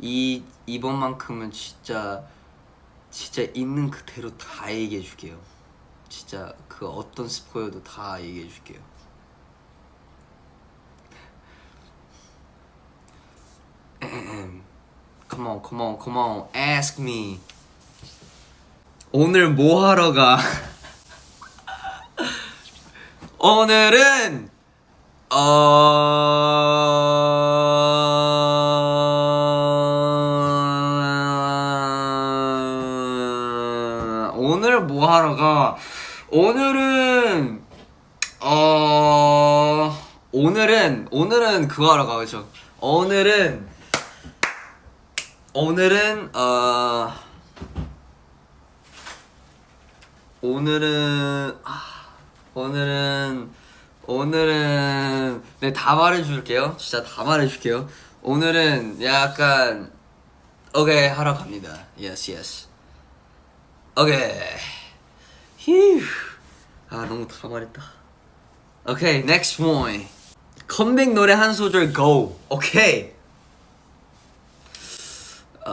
이 이번만큼은 진짜 진짜 있는 그대로 다 얘기해 줄게요. 진짜 그 어떤 스포여도 다 얘기해 줄게요. Come on, come on, come. Ask me. 오늘 뭐 하러 가? 오늘은 어 오늘 뭐 하러 가? 오늘은 어 오늘은 오늘은 그거 하러 가죠. 오늘은 오늘은 어 오늘은 아, 오늘은 오늘은 네 다 말해줄게요. 진짜 다 말해줄게요. 오늘은 약간 오케이 하러 갑니다. Yes, yes. 오케이. 휴. 아 너무 다 말했다. 오케이, next one. 컴백 노래 한 소절 go. 오케이. 어,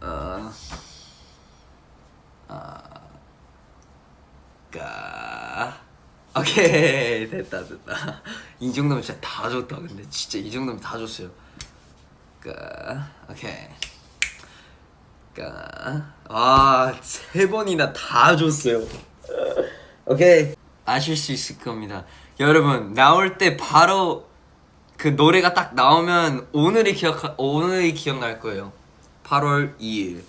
어, 가. 오케이 됐다 됐다. 이 정도면 진짜 다 줬다. 근데 진짜 이 정도면 다 줬어요. 가. 오케이. 가. 아세 번이나 다 줬어요. 오케이. 아실 수 있을 겁니다. 여러분 나올 때 바로 그 노래가 딱 나오면 오늘이 기억 오늘이 기억날 거예요. 8월 2일.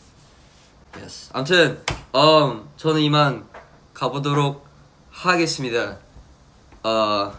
Yes. 아무튼 음 저는 이만 가보도록 하겠습니다. 어